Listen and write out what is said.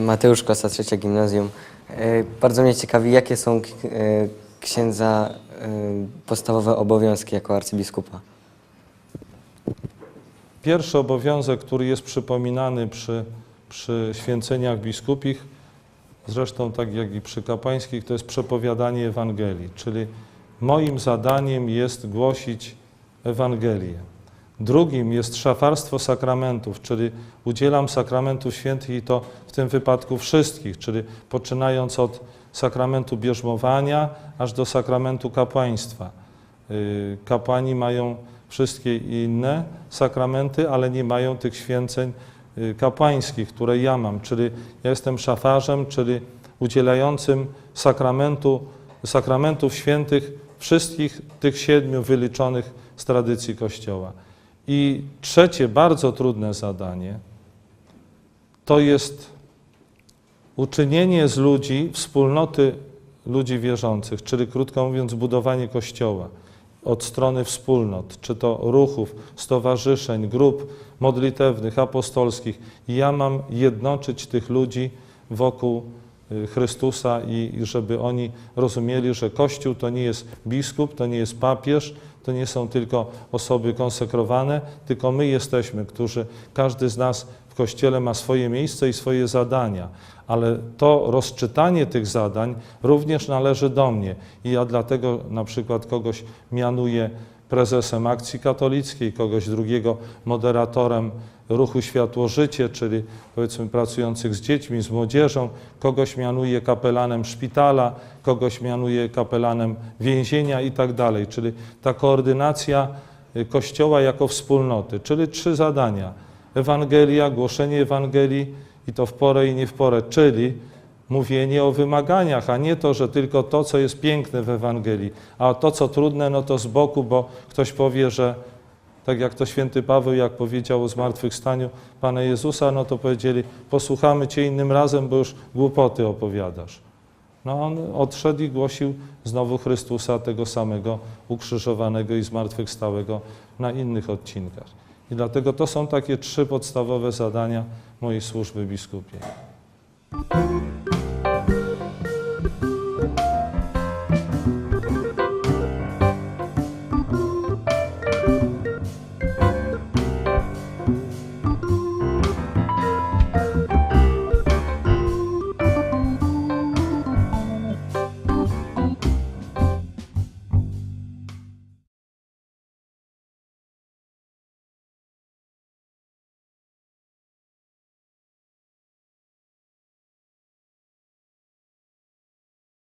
Mateusz Kosa, trzecia gimnazjum. E, Bardzo mnie ciekawi, jakie są e, księdza e, podstawowe obowiązki jako arcybiskupa. Pierwszy obowiązek, który jest przypominany przy, przy święceniach biskupich, zresztą tak jak i przy kapłańskich, to jest przepowiadanie Ewangelii, czyli moim zadaniem jest głosić Ewangelię. Drugim jest szafarstwo sakramentów, czyli udzielam sakramentów świętych i to w tym wypadku wszystkich, czyli poczynając od sakramentu bierzmowania aż do sakramentu kapłaństwa. Y, Kapłani mają wszystkie inne sakramenty, ale nie mają tych święceń y, kapłańskich, które ja mam, czyli ja jestem szafarzem, czyli udzielającym sakramentu, sakramentów świętych wszystkich tych siedmiu wyliczonych z tradycji Kościoła. I trzecie, bardzo trudne zadanie, to jest uczynienie z ludzi wspólnoty ludzi wierzących, czyli krótko mówiąc, budowanie Kościoła od strony wspólnot, czy to ruchów, stowarzyszeń, grup modlitewnych, apostolskich. I ja mam jednoczyć tych ludzi wokół Chrystusa i, i żeby oni rozumieli, że Kościół to nie jest biskup, to nie jest papież, to nie są tylko osoby konsekrowane, tylko my jesteśmy, którzy, każdy z nas w Kościele ma swoje miejsce i swoje zadania, ale to rozczytanie tych zadań również należy do mnie. I ja dlatego na przykład kogoś mianuję prezesem akcji katolickiej, kogoś drugiego moderatorem ruchu Światło Życie, czyli powiedzmy pracujących z dziećmi, z młodzieżą, kogoś mianuję kapelanem szpitala, kogoś mianuję kapelanem więzienia i tak dalej. Czyli ta koordynacja y, Kościoła jako wspólnoty, czyli trzy zadania. Ewangelia, głoszenie Ewangelii i to w porę i nie w porę, czyli mówienie o wymaganiach, a nie to, że tylko to, co jest piękne w Ewangelii, a to, co trudne, no to z boku, bo ktoś powie, że tak jak to święty Paweł, jak powiedział o zmartwychwstaniu Pana Jezusa, no to powiedzieli, posłuchamy Cię innym razem, bo już głupoty opowiadasz. No on odszedł i głosił znowu Chrystusa, tego samego ukrzyżowanego i zmartwychwstałego na innych odcinkach. I dlatego to są takie trzy podstawowe zadania mojej służby biskupiej.